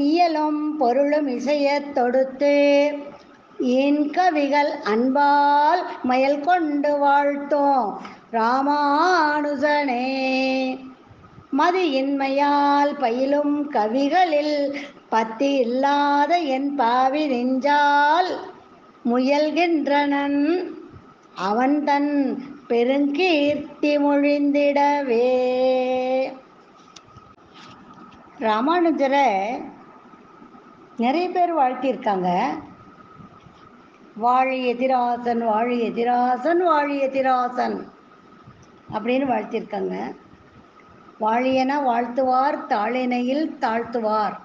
இயலும் பொருளும் இசையத் தொடுத்து. என் கவிகள் அன்பால் மயல் கொண்டு வாழ்த்தோம். ராமானுஜனே மதியின்மையால் பயிலும் கவிகளில் பத்தி இல்லாத என் பாவி நெஞ்சால் முயல்கின்றனன். அவன் தன் பெருங்கீர்த்தி மொழிந்திடவே. ராமானுஜரை நிறைய பேர் வாழ்த்தியிருக்காங்க. வாழி எதிராசன் வாழி எதிராசன் வாழி எதிராசன் அப்படின்னு வாழ்த்தியிருக்காங்க. வாழியன வாழ்த்துவார் தாளினையில் தாழ்த்துவார்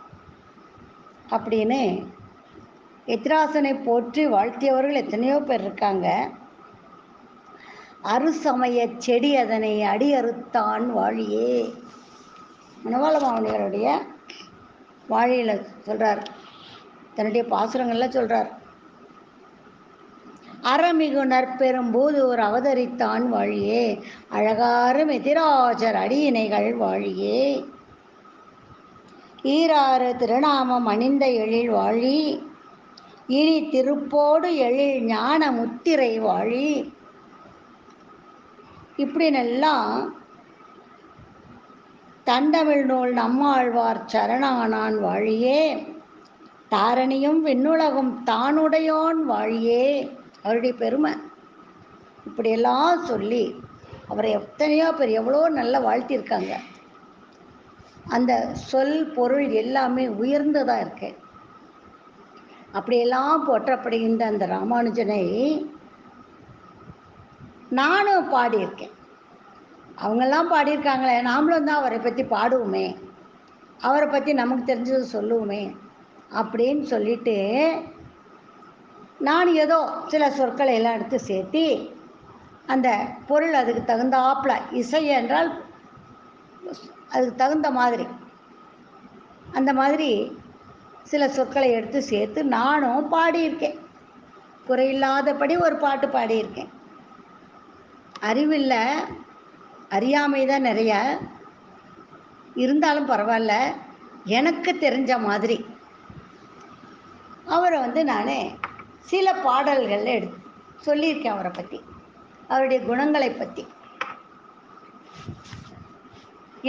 அப்படின்னு எத்திராசனை போற்றி வாழ்த்தியவர்கள் எத்தனையோ பேர் இருக்காங்க. அருசமய செடி அதனை அடி அறுத்தான் வாழியே. மணவாள மாவனியருடைய வாழியில் சொல்கிறார் தன்னுடைய பாசுரங்கள்லாம் சொல்கிறார் அறமிகு நற்பெரும்போது ஒரு அவதரித்தான் வாழியே அழகாரும் எதிராஜர் அடியினைகள் வாழியே. ஈராறு திருநாமம் அணிந்த எழில் வாழி இனி திருப்போடு எழில் ஞான முத்திரை வாழி. இப்படின்னெல்லாம் தண்டமிழ் நூல் நம்மாழ்வார் சரணானான் வாழியே. தாரணியும் விண்ணுலகும் தானுடையோன் வாழியே. அவருடைய பெருமை. இப்படியெல்லாம் சொல்லி அவரை எத்தனையோ பேர் எவ்வளோ நல்லா வாழ்த்தியிருக்காங்க. அந்த சொல் பொருள் எல்லாமே உயர்ந்ததாக இருக்கு. அப்படியெல்லாம் போற்றப்படுகின்ற அந்த ராமானுஜனை நானும் பாடியிருக்கேன். அவங்கெல்லாம் பாடியிருக்காங்களே நாமளும் தான் அவரை பற்றி பாடுவோமே. அவரை பற்றி நமக்கு தெரிஞ்சது சொல்லுவோமே. அப்படின்னு சொல்லிட்டு நான் ஏதோ சில சொற்களை எல்லாம் எடுத்து சேர்த்தி அந்த பொருள் அதுக்கு தகுந்தாப்புல இசை என்றால் அதுக்கு தகுந்த மாதிரி அந்த மாதிரி சில சொற்களை எடுத்து சேர்த்து நானும் பாடியிருக்கேன். குறையில்லாதபடி ஒரு பாட்டு பாடியிருக்கேன். அறிவில்லை அறியாமை தான் நிறைய. இருந்தாலும் பரவாயில்ல எனக்கு தெரிஞ்ச மாதிரி. அவரை வந்து நான் சில பாடல்கள் எடு சொல்லியிருக்கேன் அவரை பற்றி அவருடைய குணங்களை பற்றி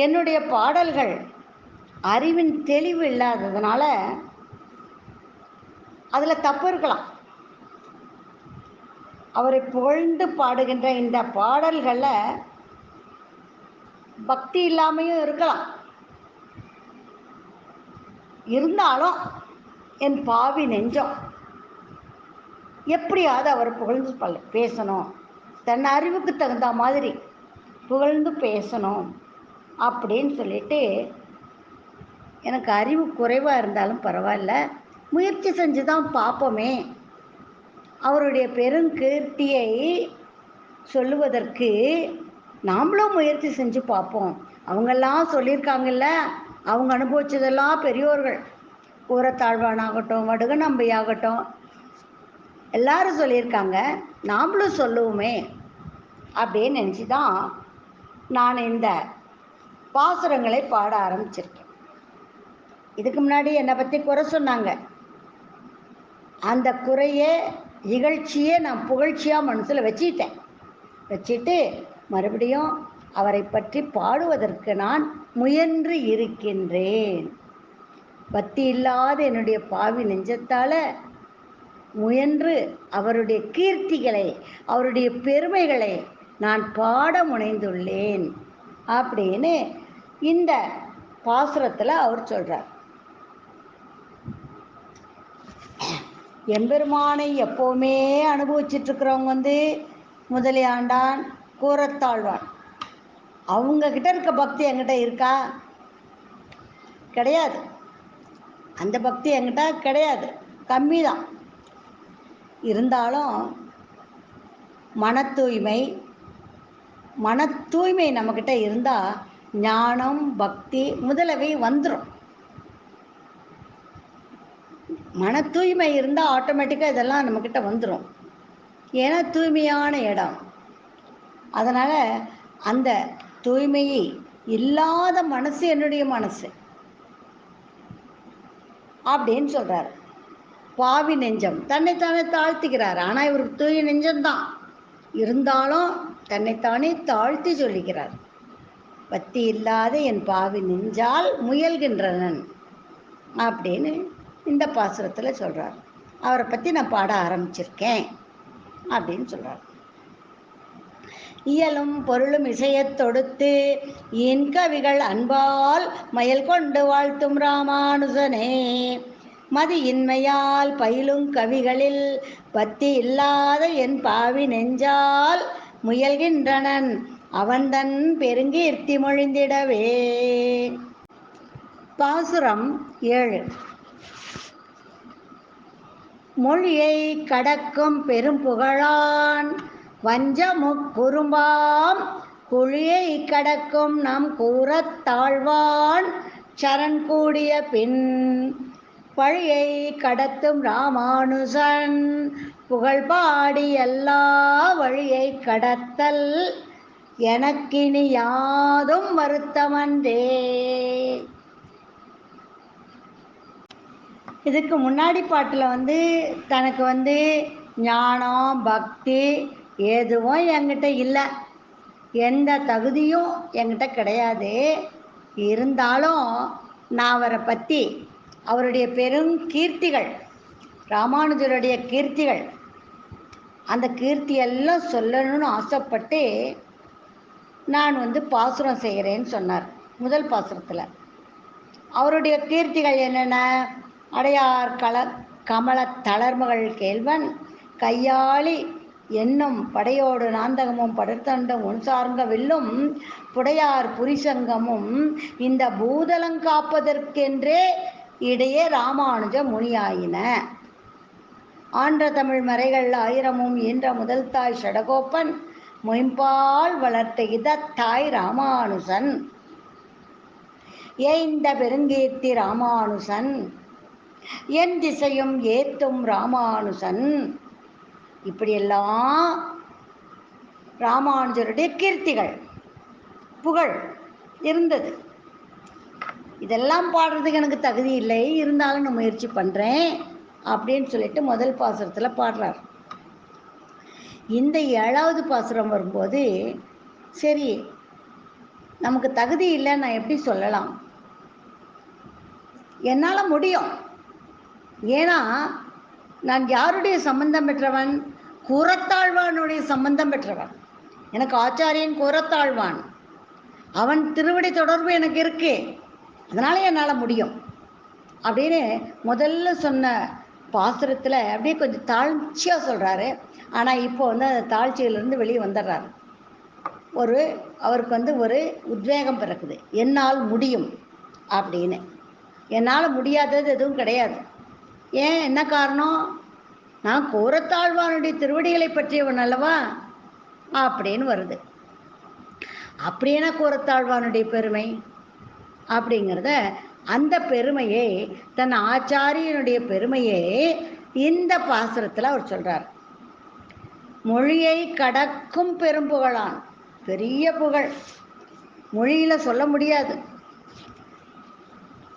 என்னுடைய பாடல்கள் அறிவின் தெளிவு இல்லாததுனால அதில் தப்பு இருக்கலாம். அவரை புகழ்ந்து பாடுகின்ற இந்த பாடல்களில் பக்தி இல்லாமையும் இருக்கலாம். இருந்தாலும் என் பாவி நெஞ்சம். எப்படியாவது அவர் புகழ்ந்து பல பேசணும். தன் அறிவுக்கு தகுந்த மாதிரி புகழ்ந்து பேசணும் அப்படின்னு சொல்லிட்டு எனக்கு அறிவு குறைவாக இருந்தாலும் பரவாயில்ல. முயற்சி செஞ்சு தான் பார்ப்போமே. அவருடைய பெருங்கீர்த்தியை சொல்லுவதற்கு நாமளும் முயற்சி செஞ்சு பார்ப்போம். அவங்கெல்லாம் சொல்லியிருக்காங்கல்ல அவங்க அனுபவிச்சதெல்லாம் பெரியோர்கள். கூரத்தாழ்வானாகட்டும் வடுகநம்பையாகட்டும் எல்லாரும் சொல்லியிருக்காங்க. நாமளும் சொல்லுவோமே அப்படின்னு நினச்சி தான் நான் இந்த பாசுரங்களை பாட ஆரம்பிச்சிருக்கேன். இதுக்கு முன்னாடி என்னை பற்றி குறை சொன்னாங்க. அந்த குறையே இகழ்ச்சியே நான் புகழ்ச்சியாக மனசில் வச்சிட்டேன். வச்சுட்டு மறுபடியும் அவரை பற்றி பாடுவதற்கு நான் முயன்று இருக்கின்றேன். பக்தி இல்லாத என்னுடைய பாவி நெஞ்சத்தால் முயன்று அவருடைய கீர்த்திகளை அவருடைய பெருமைகளை நான் பாட முனைந்துள்ளேன் அப்படின்னு இந்த பாசுரத்தில் அவர் சொல்கிறார் எம்பெருமானை எப்போவுமே அனுபவிச்சிட்ருக்கிறவங்க வந்து முதலியாண்டான் கூரத்தாழ்வான். அவங்கக்கிட்ட இருக்க பக்தி என்கிட்ட இருக்கா? கிடையாது. அந்த பக்தி என்கிட்ட கிடையாது. கம்மி தான் இருந்தாலும் மன தூய்மை மன தூய்மை நம்மக்கிட்ட இருந்தால் ஞானம் பக்தி முதலவை வந்துடும் மன தூய்மை இருந்தால் ஆட்டோமேட்டிக்காக இதெல்லாம் நம்மக்கிட்ட வந்துடும் ஏன்னா தூய்மையான இடம். அதனால் அந்த தூய்மையை இல்லாத மனசு என்னுடைய மனசு. அப்படின்னு சொல்கிறார் பாவி நெஞ்சம். தன்னைத்தானே தாழ்த்திக்கிறார் ஆனால் இவருக்கு தூய நெஞ்சம்தான். இருந்தாலும் தன்னைத்தானே தாழ்த்தி சொல்லிக்கிறார். பத்தி இல்லாத என் பாவி நெஞ்சால் முயல்கின்றனன் அப்படின்னு இந்த பாசுரத்தில் சொல்கிறார் அவரை பற்றி நான் பாட ஆரம்பிச்சிருக்கேன் அப்படின்னு சொல்கிறார் இயலும் பொருளும் இசையத் தொடுத்து இன்கவிகள் அன்பால் மயல் கொண்டு வாழ்த்தும் ராமானுஜனே. மதியின்மையால் பயிலும் கவிகளில் பத்தி இல்லாத என் பாவி நெஞ்சால் முயல்கின்றனன். அவன்தன் பெருங்கீர்த்தி மொழிந்திடவே. பாசுரம் ஏழு. மொழியை கடக்கும் பெரும் புகழான் வஞ்சமுக் குறும்பாம் குழியை கடக்கும் நம் கூறத் தாழ்வான் சரண் கூடிய பின் பழியை கடத்தும் ராமானுசன் புகழ் பாடி எல்லா வழியை கடத்தல் எனக்கினி யாதும் வருத்தமன்றே. இதுக்கு முன்னாடி பாட்டில் வந்து தனக்கு வந்து ஞானம் பக்தி எதுவும் என்கிட்ட இல்லை. எந்த தகுதியும் என்கிட்ட கிடையாது. இருந்தாலும் நான் அவரை பற்றி அவருடைய பெரும் கீர்த்திகள் ராமானுஜருடைய கீர்த்திகள் அந்த கீர்த்தி எல்லாம் சொல்லணும்னு ஆசைப்பட்டு நான் வந்து பாசுரம் செய்கிறேன்னு சொன்னார் முதல் பாசுரத்தில். அவருடைய கீர்த்திகள் என்னென்ன? அடையார் கல கமல தளர்மகள் கேள்வன் கையாளி என்னும் படையோடு நாந்தகமும் படர்த்தண்டும் உன் சார்ந்த வில்லும் புடையார் புரிசங்கமும் இந்த பூதலங்காப்பதற்கென்றே இடையே ராமானுஜ முனியாயின. ஆன்ற தமிழ் மறைகள் ஆயிரமும் ஈன்ற முதல் தாய் ஷடகோப்பன் மொயம்பால் வளர்த்த இதத்தாய் ராமானுசன். ஏய்ந்த பெருங்கீர்த்தி ராமானுசன் என் திசையும் ஏத்தும் ராமானுசன். இப்படியெல்லாம் ராமானுஜருடைய கீர்த்திகள் புகழ் இருந்தது. இதெல்லாம் பாடுறதுக்கு எனக்கு தகுதி இல்லை இருந்தாலும் நான் முயற்சி பண்ணுறேன் அப்படின்னு சொல்லிட்டு முதல் பாசுரத்தில் பாடுறார். இந்த ஏழாவது பாசுரம் வரும்போது சரி நமக்கு தகுதி இல்லை நான் எப்படி சொல்லலாம்? என்னால் முடியும். ஏன்னா நான் யாருடைய சம்பந்தம் பெற்றவன்? கூரத்தாழ்வானுடைய சம்பந்தம் பெற்றவன். எனக்கு ஆச்சாரியன் கூரத்தாழ்வான் அவன் திருவடி தொடர்பு எனக்கு இருக்கு. அதனால என்னால் முடியும். அப்படின்னு முதல்ல சொன்ன பாசுரத்தில் அப்படியே கொஞ்சம் தாழ்ச்சியாக சொல்கிறாரு ஆனால் இப்போ வந்து அந்த தாழ்ச்சியிலேருந்து வெளியே வந்துடுறாரு. ஒரு அவருக்கு வந்து ஒரு உத்வேகம் பிறக்குது. என்னால் முடியும் அப்படின்னு. என்னால் முடியாதது எதுவும் கிடையாது. ஏன்? என்ன காரணம்? நான் கோரத்தாழ்வானுடைய திருவடிகளை பற்றியவன் அல்லவா? அப்படின்னு வருது. அப்படின்னா கோரத்தாழ்வானுடைய பெருமை? அப்படிங்கிறத அந்த பெருமையை தன் ஆச்சாரியனுடைய பெருமையை இந்த பாசுரத்தில் அவர் சொல்கிறார் மொழியை கடக்கும் பெரும் புகழான் பெரிய புகழ். மொழியில் சொல்ல முடியாது.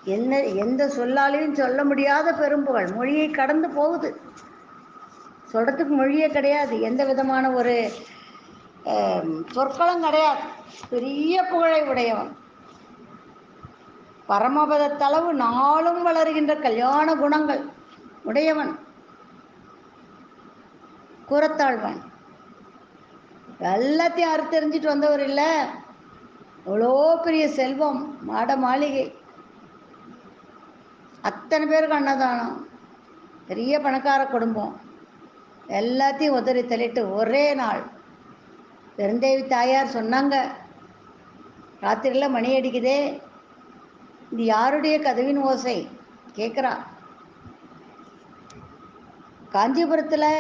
என்ன எந்த சொல்லாலையும் சொல்ல முடியாத பெரும்புகழ். மொழியை கடந்து போகுது. சொல்றதுக்கு மொழியே கிடையாது. எந்த விதமான ஒரு சொற்களும் கிடையாது. பெரிய புகழை உடையவன். பரமபதத்தளவு நாளும் வளர்கின்ற கல்யாண குணங்கள் உடையவன். கூறத்தாழ்வான். எல்லாத்தையும் அறுத்தெறிஞ்சிட்டு வந்தவர் இல்லை. அவ்வளோ பெரிய செல்வம் மாட மாளிகை. அத்தனை பேருக்கு அன்னதானம். பெரிய பணக்கார குடும்பம். எல்லாத்தையும் உதறி தள்ளிட்டு ஒரே நாள். பெருந்தேவி தாயார் சொன்னாங்க ராத்திரியில் மணி அடிக்குதே. இது யாருடைய கதவின் ஓசை? கேட்குறா. காஞ்சிபுரத்தில்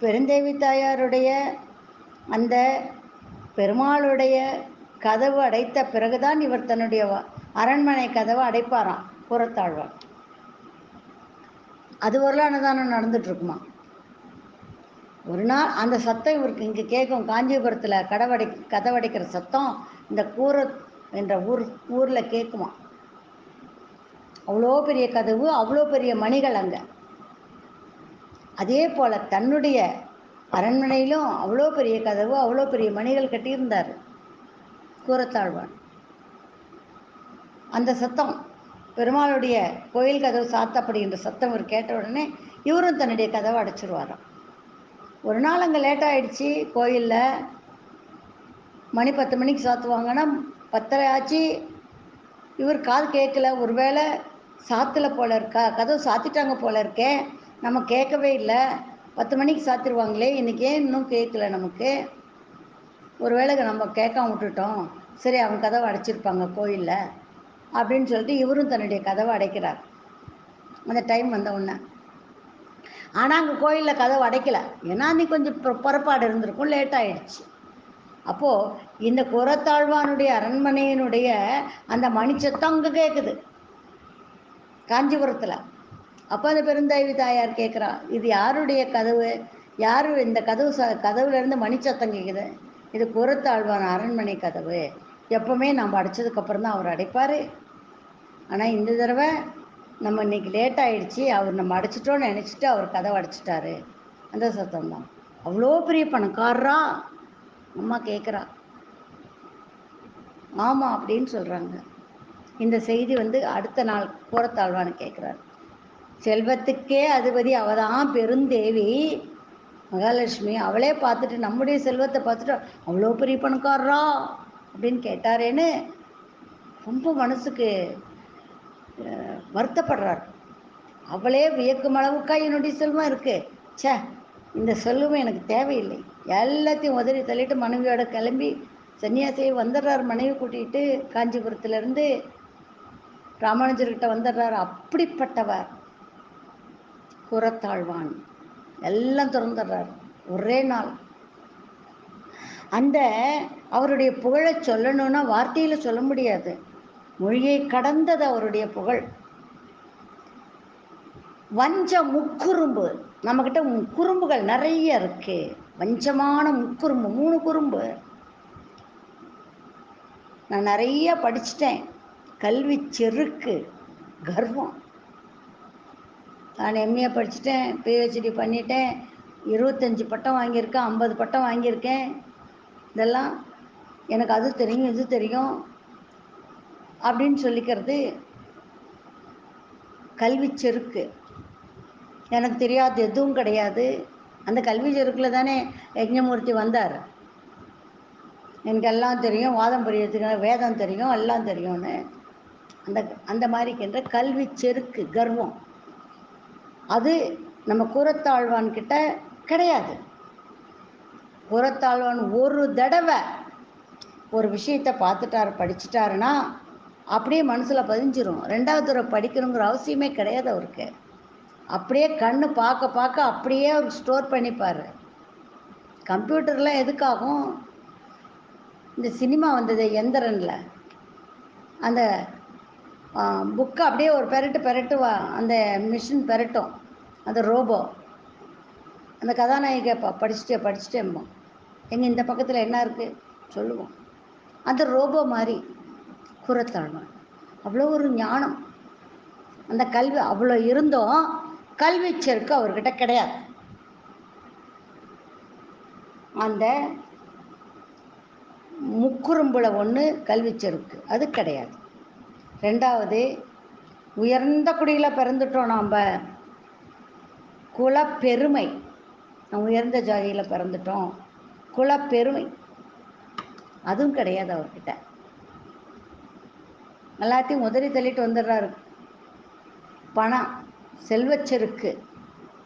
பெருந்தேவி தாயாருடைய அந்த பெருமாளுடைய கதவு அடைத்த பிறகுதான் இவர் தன்னுடைய அரண்மனை கதவை அடைப்பாராம் புறத்தாழ்வார். அது வரலாம் அன்னதானம் நடந்துட்டு இருக்குமா ஒரு நாள் அந்த சத்தம் இவருக்கு இங்கே கேட்கும். காஞ்சிபுரத்தில் கடவடை கதவடைக்கிற சத்தம் இந்த கூர என்ற ஊர் ஊரில் கேட்குமா? அவ்வளோ பெரிய கதவு அவ்வளோ பெரிய மணிகள் அங்கே. அதே போல் தன்னுடைய அரண்மனையிலும் அவ்வளோ பெரிய கதவு அவ்வளோ பெரிய மணிகள் கட்டியிருந்தார் கூரத்தாழ்வான் அந்த சத்தம் பெருமாளுடைய கோயில் கதவு சாத்தப்படுகின்ற சத்தம் இவர் கேட்ட உடனே இவரும் தன்னுடைய கதவை அடைச்சிருவாராம். ஒரு நாள் அங்கே லேட் ஆயிடுச்சு கோயிலில். மணி பத்து மணிக்கு சாத்துவாங்கன்னா பத்தரை ஆச்சு. இவர் காது கேட்கல. ஒருவேளை சாத்தல போல இருக்கா? கதவு சாத்திட்டாங்க போல இருக்கே. நம்ம கேட்கவே இல்லை. பத்து மணிக்கு சாத்திடுவாங்களே இன்றைக்கி ஏன் இன்னும் கேட்கல நமக்கு? ஒருவேளை நம்ம கேட்காம விட்டுட்டோம். சரி அவங்க கதவை அடைச்சிருப்பாங்க கோயிலில். அப்படின்னு சொல்லிட்டு இவரும் தன்னுடைய கதவை அடைக்கிறார். அந்த டைம் வந்த உடனே. ஆனால் அங்கே கோயிலில் கதவு அடைக்கல. ஏன்னா நீ கொஞ்சம் புறப்பாடு இருந்திருக்கும் லேட் ஆயிடுச்சு. அப்போது இந்த குரத்தாழ்வானுடைய அரண்மனையினுடைய அந்த மணிச்சத்தம் அங்கே கேட்குது காஞ்சிபுரத்தில். அப்போ அந்த பெருந்தேவி தாயார் கேட்குறா இது யாருடைய கதவு? யார் இந்த கதவு ச கதவுலேருந்து மணிச்சத்தம் கேட்குது இது குரத்தாழ்வான் அரண்மனை கதவு. எப்பவுமே நம்ம அடைச்சதுக்கப்புறம் தான் அவர் அடைப்பார். ஆனால் இந்த தடவை நம்ம இன்னைக்கு லேட் ஆயிடுச்சு அவர் நம்ம அடைச்சிட்டோன்னு நினச்சிட்டு அவர் கதவை அடைச்சிட்டாரு. அந்த சத்தம் தான். அவ்வளோ பெரிய பணக்காரரா? அம்மா கேட்குறா ஆமாம் அப்படின்னு சொல்கிறாங்க இந்த செய்தி வந்து அடுத்த நாள் கூறத்தாழ்வான்னு கேட்குறாரு செல்வத்துக்கே அதிபதி அவதான் பெருந்தேவி. மகாலட்சுமி அவளே பார்த்துட்டு நம்முடைய செல்வத்தை பார்த்துட்டு அவ்வளோ பெரிய பணக்காரரா? அப்படின்னு கேட்டாரேன்னு ரொம்ப மனசுக்கு வருத்தப்படுறார். அவளே வியக்கும் அளவுக்கா என்னுடைய செல்வம் இருக்கு. ச்சே இந்த செல்வம் எனக்கு தேவையில்லை. எல்லாத்தையும் உதறி தள்ளிட்டு மனைவியோட கிளம்பி சன்னியாசியை வந்துடுறார். மனைவி கூட்டிகிட்டு காஞ்சிபுரத்துலேருந்து ராமானுஜர்கிட்ட வந்துடுறார். அப்படிப்பட்டவர். குரத்தாழ்வான் எல்லாம் திறந்துடுறார். ஒரே நாள். அந்த அவருடைய புகழை சொல்லணும்னா வார்த்தையில் சொல்ல முடியாது. மொழியை கடந்தது அவருடைய புகழ். வஞ்ச முக்குறும்பு. நம்மக்கிட்ட குறும்புகள் நிறைய இருக்கு. வஞ்சமான முக்குறும்பு மூணு குறும்பு. நான் நிறைய படிச்சிட்டேன். கல்வி செருக்கு கர்வம். நான் எம்ஏ படிச்சிட்டேன் பிஹெச்டி பண்ணிட்டேன். இருபத்தஞ்சி பட்டம் வாங்கியிருக்கேன் ஐம்பது பட்டம் வாங்கியிருக்கேன். இதெல்லாம் எனக்கு அது தெரியும் இது தெரியும். அப்படின்னு சொல்லிக்கிறது கல்வி செருக்கு. எனக்கு தெரியாது எதுவும் கிடையாது. அந்த கல்வி செருக்கில் தானே யஜ்ஞமூர்த்தி வந்தார். எனக்கு எல்லாம் தெரியும் வாதம் புரியறதுக்கு வேதம் தெரியும் எல்லாம் தெரியும்னு. அந்த அந்த மாதிரிக்கின்ற கல்வி செருக்கு கர்வம். அது நம்ம குரத்தாழ்வான்கிட்ட கிடையாது. குரத்தாழ்வான் ஒரு தடவை ஒரு விஷயத்தை பார்த்துட்டார் படிச்சுட்டாருன்னா அப்படியே மனசில் பதிஞ்சிரும். ரெண்டாவது தடவை படிக்கணுங்கிற அவசியமே கிடையாது அவருக்கு. அப்படியே கண்ணு பார்க்க பார்க்க அப்படியே அவர் ஸ்டோர் பண்ணிப்பார். கம்ப்யூட்டர்லாம் எதுக்காகும்? இந்த சினிமா வந்தது எந்திரனில். அந்த புக்கை அப்படியே ஒரு பெரட்டு பெரட்டு வா அந்த மிஷின் பெரட்டும். அந்த ரோபோ. அந்த கதாநாயகை ப படிச்சுட்டே படிச்சுட்டேம்போ. எங்கள் இந்த பக்கத்தில் என்ன இருக்குது சொல்லுவோம். அந்த ரோபோ மாதிரி. குரத்தாழ்வான் அவ்வளோ ஒரு ஞானம். அந்த கல்வி அவ்வளோ இருந்தும் கல்வி செருக்கு அவர்கிட்ட கிடையாது. அந்த முக்குறும்புல ஒன்று கல்வி செருக்கு அது கிடையாது. ரெண்டாவது உயர்ந்த குடியில் பிறந்துட்டோம் நாம். குலப்பெருமை. நம்ம உயர்ந்த ஜாதியில் பிறந்துட்டோம். குலப்பெருமை. அதுவும் கிடையாது அவர்கிட்ட. எல்லாத்தையும் உதறி தள்ளிட்டு வந்துடுறாரு. பணம் செல்வச்செருக்கு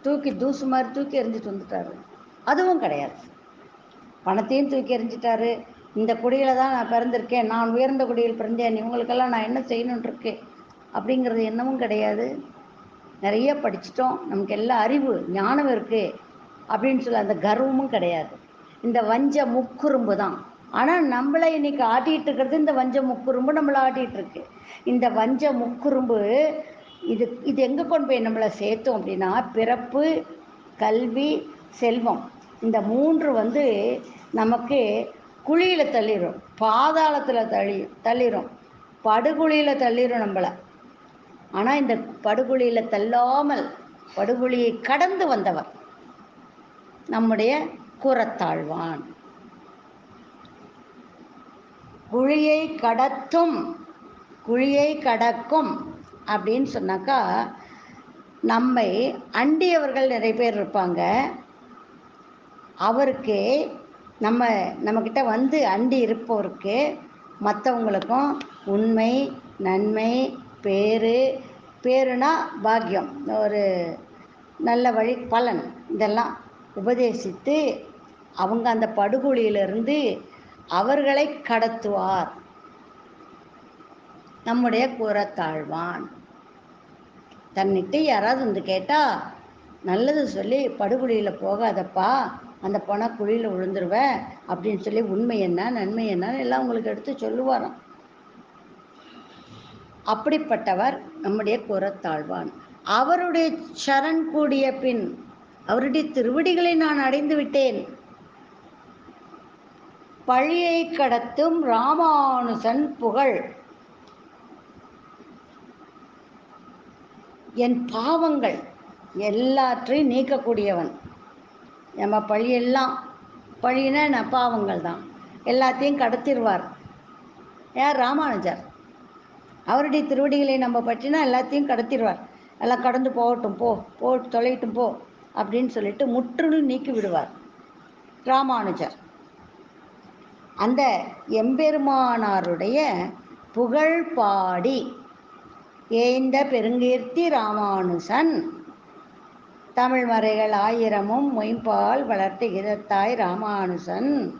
தூக்கி தூசு மாதிரி தூக்கி எறிஞ்சிட்டு வந்துட்டாரு. அதுவும் கிடையாது. பணத்தையும் தூக்கி எறிஞ்சிட்டாரு. இந்த குடியில தான் நான் பிறந்திருக்கேன். நான் உயர்ந்த குடியில் பிறந்தேன். இவங்களுக்கெல்லாம் நான் என்ன செய்யணும்னு இருக்கேன் அப்படிங்கிறது என்னவும் கிடையாது. நிறைய படிச்சிட்டோம். நமக்கு எல்லா அறிவு ஞானம் இருக்குது அப்படின்னு சொல்லி அந்த கர்வமும் கிடையாது. இந்த வஞ்ச முக்குறும்பு தான். ஆனால் நம்மளை இன்னைக்கு ஆட்டிகிட்டு இருக்கிறது இந்த வஞ்ச முக்குறும்பு நம்மளை ஆட்டிகிட்டு இருக்கு. இந்த வஞ்ச முக்குறும்பு இது இது எங்கே கொண்டு போய் நம்மளை சேர்த்தோம் அப்படின்னா பிறப்பு கல்வி செல்வம். இந்த மூன்று வந்து நமக்கு குழியில் தள்ளிடும் பாதாளத்தில் தள்ளி தள்ளிடும் படுகுழியில் தள்ளிடும் நம்மளை. ஆனால் இந்த படுகுழியில் தள்ளாமல் படுகுழியை கடந்து வந்தவர் நம்முடைய கூறத்தாழ்வான் குழியை கடத்தும் குழியை கடக்கும் அப்படின்னு சொன்னாக்கா நம்மை அண்டியவர்கள் நிறைய பேர் இருப்பாங்க. அவருக்கு நம்ம நம்மக்கிட்ட வந்து அண்டி இருப்பவருக்கு மற்றவங்களுக்கும் உண்மை நன்மை பேரு பேருனா பாக்கியம். ஒரு நல்ல வழி பலன். இதெல்லாம் உபதேசித்து அவங்க அந்த படுகொலியிலிருந்து அவர்களை கடத்துவார். நம்முடைய கூறத்தாழ்வான். தன்னிட்டு யாராவது வந்து கேட்டால் நல்லது சொல்லி படுகொலியில் போகாதப்பா அந்த பணம் குழியில் விழுந்துருவேன் அப்படின்னு சொல்லி உண்மை என்ன நன்மை என்னன்னு எல்லாம் உங்களுக்கு எடுத்து சொல்லுவாராம். அப்படிப்பட்டவர் நம்முடைய குரத்தாழ்வான் அவருடைய சரண் கூடிய பின் அவருடைய திருவடிகளை நான் அடைந்து விட்டேன். பழியை கடத்தும் ராமானுசன் புகழ். என் பாவங்கள் எல்லாற்றையும் நீக்கக்கூடியவன். நம்ம பழியெல்லாம் பழினா நான் பாவங்கள் தான். எல்லாத்தையும் கடத்திடுவார். யார்? ராமானுஜர். அவருடைய திருவடிகளை நம்ம பற்றினா எல்லாத்தையும் கடத்திடுவார். எல்லாம் கடந்து போகட்டும் போ போ தொலையட்டும் போ அப்படின்னு சொல்லிட்டு முற்றிலும் நீக்கி விடுவார். ராமானுஜர். அந்த எம்பெருமானாருடைய புகழ் பாடி ஏய்ந்த பெருங்கீர்த்தி ராமானுசன் தமிழ் மறைகள் ஆயிரமும் மொயம்பால் வளர்த்த இதத்தாய் ராமானுசன்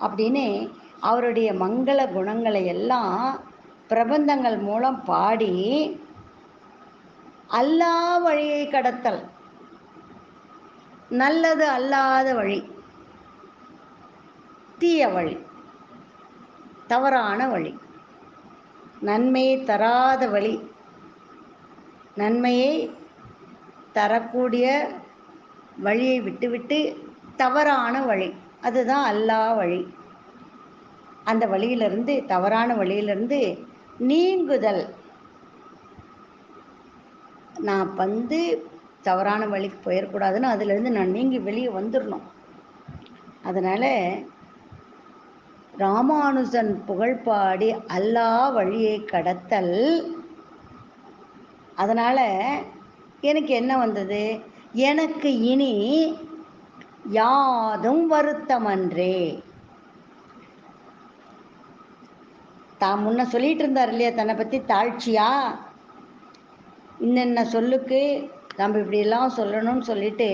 அப்படின்னு அவருடைய மங்கள குணங்களை எல்லாம் பிரபந்தங்கள் மூலம் பாடி அல்லா வழியை கடத்தல். நல்லது அல்லாத வழி. தீய வழி தவறான வழி நன்மையை தராத வழி நன்மையை தரக்கூடிய வழியை விட்டுவிட்டு தவறான வழி அதுதான் அல்லா வழி. அந்த வழியிலிருந்து தவறான வழியிலிருந்து நீங்குதல். நான் வந்து தவறான வழிக்கு போயிடக்கூடாதுன்னு அதுலேருந்து நான் நீங்கி வெளியே வந்துடணும் அதனால் ராமானுஜன் புகழ்பாடி அல்லா வழியை கடத்தல். அதனால் எனக்கு என்ன வந்தது? எனக்கு இனி யாதும் வருத்தமன்றே. தான் முன்ன சொல்லிட்டு இருந்தார் இல்லையா தன்னை பற்றி தாழ்ச்சியா? இன்னென்ன சொல்லுக்கு? நம்ம இப்படிலாம் சொல்லணும்னு சொல்லிட்டு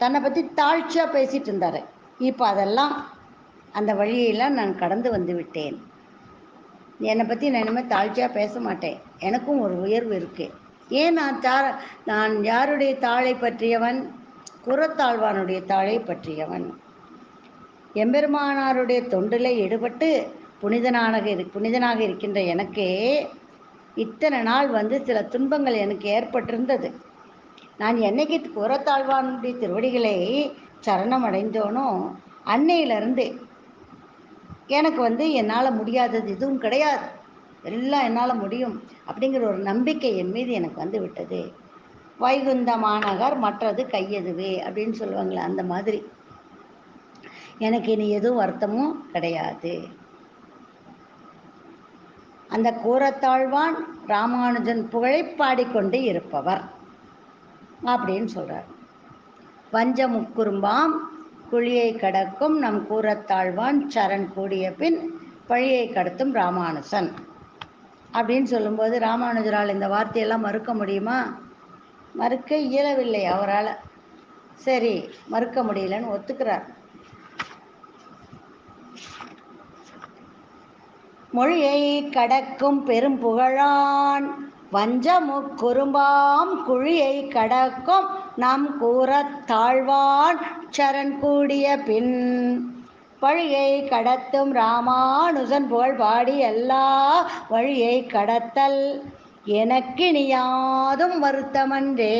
தன்னை பற்றி தாழ்ச்சியாக பேசிகிட்டு இருந்தார். இப்போ அதெல்லாம் அந்த வழியெல்லாம் நான் கடந்து வந்து விட்டேன். என்னை பற்றி நான் இனிமேல் தாழ்ச்சியாக பேச மாட்டேன். எனக்கும் ஒரு உயர்வு இருக்குது ஏன் நான் தா நான் யாருடைய தாளை பற்றியவன்? குரத்தாழ்வானுடைய தாளை பற்றியவன். எம்பெருமானாருடைய தொண்டில் ஈடுபட்டு புனிதனாக இரு புனிதனாக இருக்கின்ற எனக்கே இத்தனை நாள் வந்து சில துன்பங்கள் எனக்கு ஏற்பட்டிருந்தது. நான் என்னைக்கு குரத்தாழ்வானுடைய திருவடிகளை சரணம் அடைந்தோனோ அன்னையிலிருந்து. எனக்கு வந்து என்னால் முடியாதது எதுவும் கிடையாது. எல்லாம் என்னால் முடியும் அப்படிங்கிற ஒரு நம்பிக்கை என் மீது எனக்கு வந்து விட்டது. வைகுந்த மாநகர் மற்றது கையதுவே அப்படின்னு சொல்லுவாங்களே அந்த மாதிரி. எனக்கு இனி எதுவும் வருத்தமும் கிடையாது. அந்த கூரத்தாழ்வான் ராமானுஜன் புகழை பாடிக்கொண்டு இருப்பவர் அப்படின்னு சொல்கிறார் வஞ்ச முக்குறும்பாம் குழியை கடக்கும் நம் கூறத்தாழ்வான் சரண் கூடிய பின் பழியை கடத்தும் ராமானுசன். அப்படின்னு சொல்லும்போது ராமானுஜரால் இந்த வார்த்தையெல்லாம் மறுக்க முடியுமா? மறுக்க இயலவில்லை அவரால். சரி மறுக்க முடியலன்னு ஒத்துக்கிறார். மொழியை கடக்கும் பெரும் புகழான் வஞ்சமுக் குறும்பாம் குழியை கடக்கும் நம் கூறத் தாழ்வான் சரண் கூடிய பின். பழியை கடத்தும் ராமானுஜன் புகழ் பாடி எல்லா வழியை கடத்தல் எனக்கினியாதும் வருத்தமன்றே.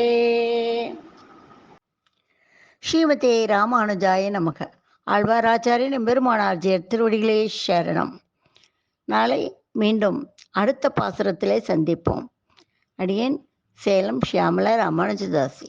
ஸ்ரீமதே ராமானுஜாய நமக. ஆழ்வாராச்சாரியன் பெருமானார்ஜியர் திருவடிகளே சரணம். நாளை மீண்டும் அடுத்த பாசுரத்திலே சந்திப்போம். அடியேன் சேலம் ஷியாமலா ராமானுஜதாசி